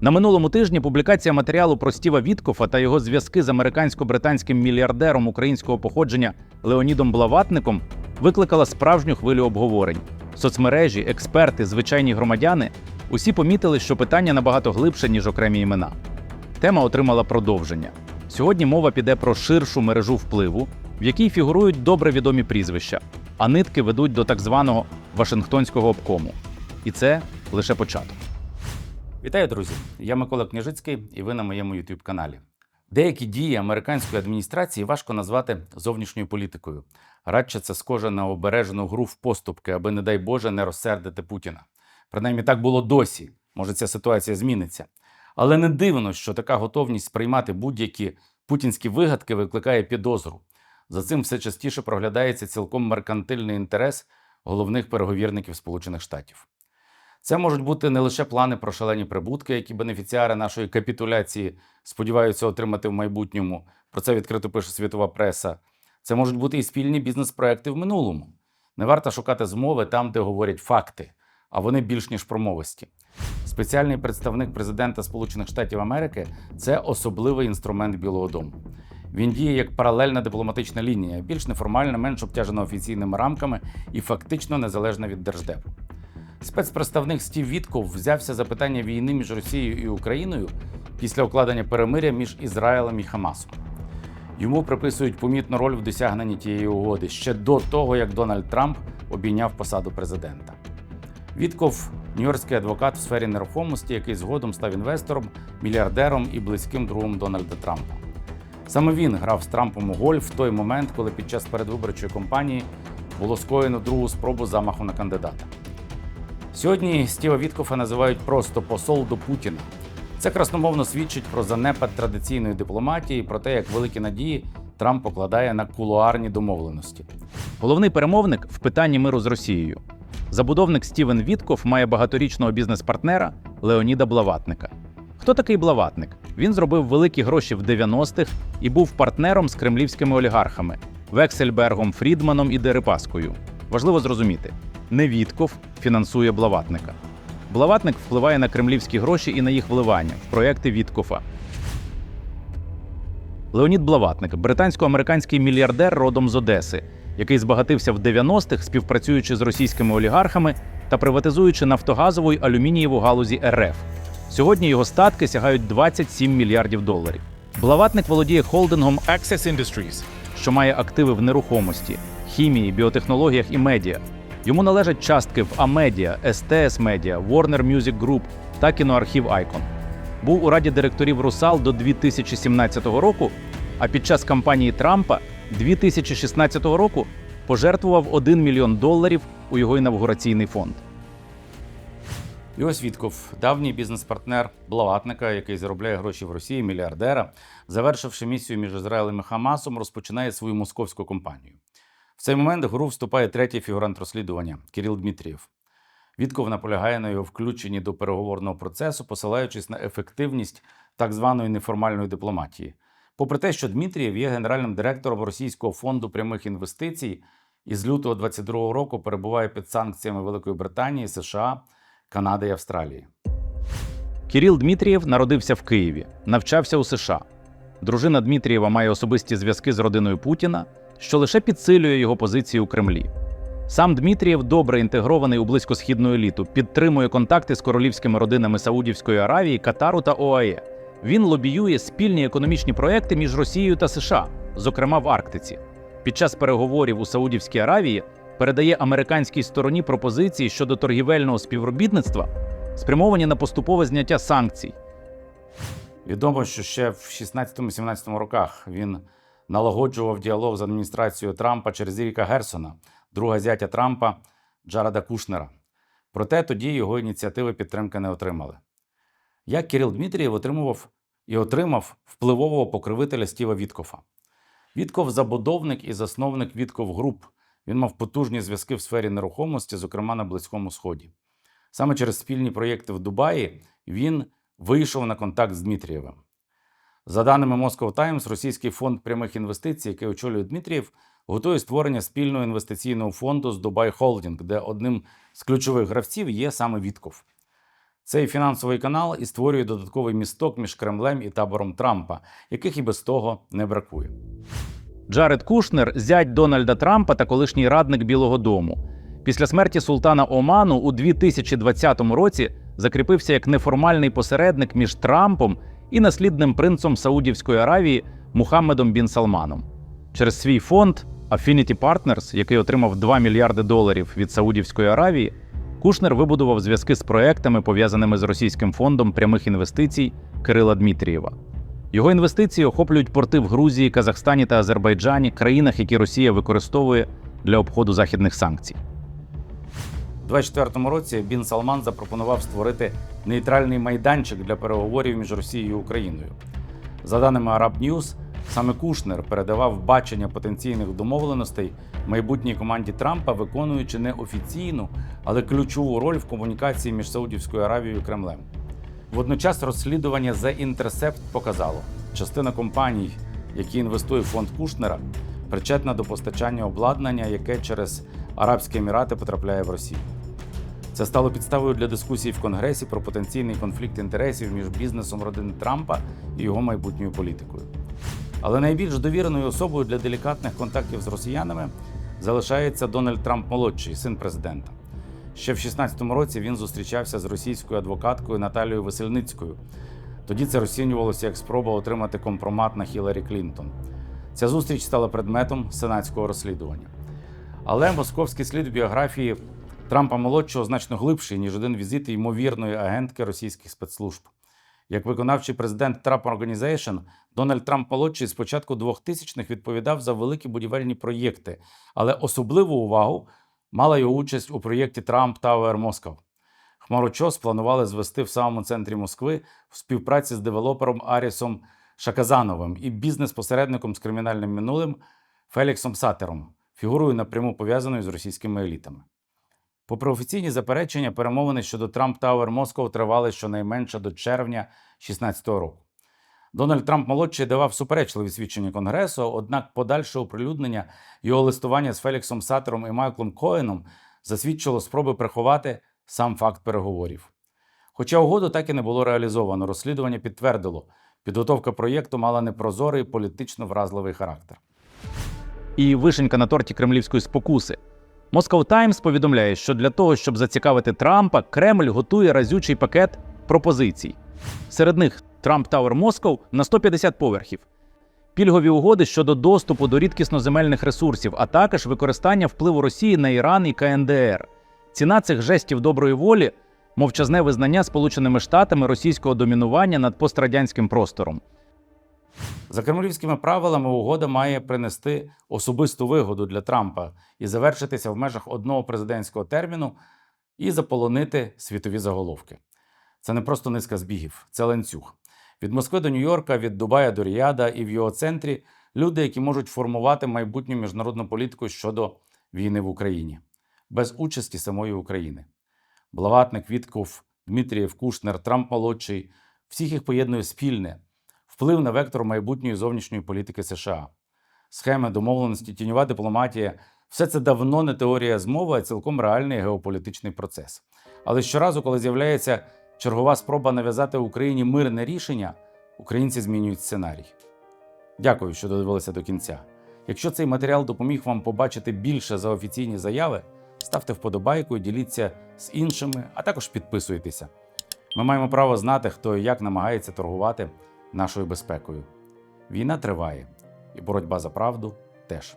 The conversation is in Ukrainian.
На минулому тижні публікація матеріалу про Стіва Віткофа та його зв'язки з американсько-британським мільярдером українського походження Леонідом Блаватником викликала справжню хвилю обговорень. Соцмережі, експерти, звичайні громадяни усі помітили, що питання набагато глибше, ніж окремі імена. Тема отримала продовження. Сьогодні мова піде про ширшу мережу впливу, в якій фігурують добре відомі прізвища, а нитки ведуть до так званого Вашингтонського обкому. І це лише початок. Вітаю, друзі! Я Микола Княжицький, і ви на моєму youtube каналі. Деякі дії американської адміністрації важко назвати зовнішньою політикою. Радше це схоже на обережену гру в поступки, аби, не дай Боже, не розсердити Путіна. Принаймні так було досі. Може, ця ситуація зміниться. Але не дивно, що така готовність сприймати будь-які путінські вигадки викликає підозру. За цим все частіше проглядається цілком меркантильний інтерес головних переговірників Сполучених Штатів. Це можуть бути не лише плани про шалені прибутки, які бенефіціари нашої капітуляції сподіваються отримати в майбутньому. Про це відкрито пише світова преса. Це можуть бути і спільні бізнес-проекти в минулому. Не варто шукати змови там, де говорять факти, а вони більш ніж промовисті. Спеціальний представник президента Сполучених Штатів Америки це особливий інструмент Білого Дому. Він діє як паралельна дипломатична лінія, більш неформальна, менш обтяжена офіційними рамками і фактично незалежна від держдепу. Спецпредставник Стів Вітков взявся за питання війни між Росією і Україною після укладення перемиря між Ізраїлем і Хамасом. Йому приписують помітну роль в досягненні тієї угоди ще до того, як Дональд Трамп обійняв посаду президента. Вітков нью-йоркський адвокат в сфері нерухомості, який згодом став інвестором, мільярдером і близьким другом Дональда Трампа. Саме він грав з Трампом у гольф в той момент, коли під час передвиборчої кампанії було скоєно другу спробу замаху на кандидата. Сьогодні Стіва Віткофа називають просто посол до Путіна. Це красномовно свідчить про занепад традиційної дипломатії, про те, як великі надії Трамп покладає на кулуарні домовленості. Головний перемовник в питанні миру з Росією. Забудовник Стівен Вітков має багаторічного бізнес-партнера Леоніда Блаватника. Хто такий Блаватник? Він зробив великі гроші в 90-х і був партнером з кремлівськими олігархами Вексельбергом, Фрідманом і Дерипаскою. Важливо зрозуміти, не Вітков фінансує Блаватника. Блаватник впливає на кремлівські гроші і на їх вливання в проекти Віткофа. Леонід Блаватник британсько-американський мільярдер родом з Одеси, який збагатився в 90-х, співпрацюючи з російськими олігархами та приватизуючи нафтогазову й алюмінієву галузі РФ. Сьогодні його статки сягають 27 мільярдів доларів. Блаватник володіє холдингом Access Industries. що має активи в нерухомості, хімії, біотехнологіях і медіа. Йому належать частки в Амедіа, СТС Медіа, Warner Music Group та кіноархів Icon. Був у раді директорів Русал до 2017 року, а під час кампанії Трампа 2016 року пожертвував 1 мільйон доларів у його інавгураційний фонд. Ось Вітков, давній бізнес-партнер Блаватника, який заробляє гроші в Росії, мільярдера, завершивши місію між Ізраїлем і Хамасом, розпочинає свою московську компанію. В цей момент в гру вступає третій фігурант розслідування Кирил Дмитрієв. Вітков наполягає на його включенні до переговорного процесу, посилаючись на ефективність так званої неформальної дипломатії. Попри те, що Дмитрієв є генеральним директором Російського фонду прямих інвестицій і з лютого 2022 року перебуває під санкціями Великої Британії, США, Канади і Австралії. Кіріл Дмитрієв народився в Києві, навчався у США. Дружина Дмитрієва має особисті зв'язки з родиною Путіна, що лише підсилює його позиції у Кремлі. Сам Дмитрієв добре інтегрований у близькосхідну еліту, підтримує контакти з королівськими родинами Саудівської Аравії, Катару та ОАЕ. Він лобіює спільні економічні проекти між Росією та США, зокрема в Арктиці. Під час переговорів у Саудівській Аравії передає американській стороні пропозиції щодо торгівельного співробітництва, спрямовані на поступове зняття санкцій. Відомо, що ще в 16-17 роках він налагоджував діалог з адміністрацією Трампа через Ріка Герсона, друга зятя Трампа Джареда Кушнера. Проте тоді його ініціативи підтримки не отримали. Як Кирил Дмитрієв отримував і отримав впливового покровителя Стіва Віткофа. Вітков забудовник і засновник Вітков Груп. Він мав потужні зв'язки в сфері нерухомості, зокрема на Близькому Сході. Саме через спільні проєкти в Дубаї він вийшов на контакт з Дмитрієвим. За даними Moscow Times, російський фонд прямих інвестицій, який очолює Дмитрієв, готує створення спільного інвестиційного фонду з Dubai Holding, де одним з ключових гравців є саме Вітков. Цей фінансовий канал і створює додатковий місток між Кремлем і табором Трампа, яких і без того не бракує. Джаред Кушнер зять Дональда Трампа та колишній радник Білого Дому. Після смерті султана Оману у 2020 році закріпився як неформальний посередник між Трампом і наслідним принцем Саудівської Аравії Мухаммедом Бін Салманом. Через свій фонд Affinity Partners, який отримав 2 мільярди доларів від Саудівської Аравії, Кушнер вибудував зв'язки з проектами, пов'язаними з російським фондом прямих інвестицій Кирила Дмитрієва. Його інвестиції охоплюють порти в Грузії, Казахстані та Азербайджані, країнах, які Росія використовує для обходу західних санкцій. У 2024 році Бін Салман запропонував створити нейтральний майданчик для переговорів між Росією і Україною. За даними Arab News, саме Кушнер передавав бачення потенційних домовленостей майбутній команді Трампа, виконуючи не офіційну, але ключову роль в комунікації між Саудівською Аравією і Кремлем. Водночас розслідування The Intercept показало, частина компаній, які інвестує в фонд Кушнера, причетна до постачання обладнання, яке через Арабські Емірати потрапляє в Росію. Це стало підставою для дискусії в Конгресі про потенційний конфлікт інтересів між бізнесом родини Трампа і його майбутньою політикою. Але найбільш довіреною особою для делікатних контактів з росіянами залишається Дональд Трамп молодший, син президента. Ще в 16-му році він зустрічався з російською адвокаткою Наталією Весельницькою. Тоді це розцінювалося як спроба отримати компромат на Хіларі Клінтон. Ця зустріч стала предметом сенатського розслідування. Але московський слід біографії Трампа молодшого значно глибший, ніж один візит ймовірної агентки російських спецслужб. Як виконавчий президент Trump Organization, Дональд Трамп молодший з початку 2000-х відповідав за великі будівельні проєкти, але особливу увагу мала його участь у проєкті Trump Tower Moscow. Хмарочос планували звести в самому центрі Москви в співпраці з девелопером Арісом Шаказановим і бізнес-посередником з кримінальним минулим Феліксом Сатером, фігурою напряму пов'язаною з російськими елітами. Попри офіційні заперечення, перемовини щодо Трамп Тауер Москов тривали щонайменше до червня 2016 року. Дональд Трамп молодший давав суперечливі свідчення Конгресу, однак подальше оприлюднення його листування з Феліксом Сатером і Майклом Коеном засвідчило спроби приховати сам факт переговорів. Хоча угоду так і не було реалізовано, розслідування підтвердило, підготовка проєкту мала непрозорий політично вразливий характер. І вишенька на торті кремлівської спокуси. Moscow Times повідомляє, що для того, щоб зацікавити Трампа, Кремль готує разючий пакет пропозицій. Серед них Трамп Тауер Москов на 150 поверхів, пільгові угоди щодо доступу до рідкісноземельних ресурсів, а також використання впливу Росії на Іран і КНДР. Ціна цих жестів доброї волі мовчазне визнання Сполученими Штатами російського домінування над пострадянським простором. За кремлівськими правилами угода має принести особисту вигоду для Трампа і завершитися в межах одного президентського терміну і заполонити світові заголовки. Це не просто низка збігів, це ланцюг. Від Москви до Нью-Йорка, від Дубая до Ріяда і в його центрі люди, які можуть формувати майбутню міжнародну політику щодо війни в Україні, без участі самої України. Блаватник, Вітков, Дмитрієв, Кушнер, Трамп молодший всіх їх поєднує спільне вплив на вектор майбутньої зовнішньої політики США, схеми, домовленості, тіньова дипломатія все це давно не теорія змови, а цілком реальний геополітичний процес. Але щоразу, коли з'являється чергова спроба нав'язати Україні мирне рішення, українці змінюють сценарій. Дякую, що додивилися до кінця. Якщо цей матеріал допоміг вам побачити більше за офіційні заяви, ставте вподобайку, діліться з іншими, а також підписуйтеся. Ми маємо право знати, хто і як намагається торгувати нашою безпекою. Війна триває, і боротьба за правду теж.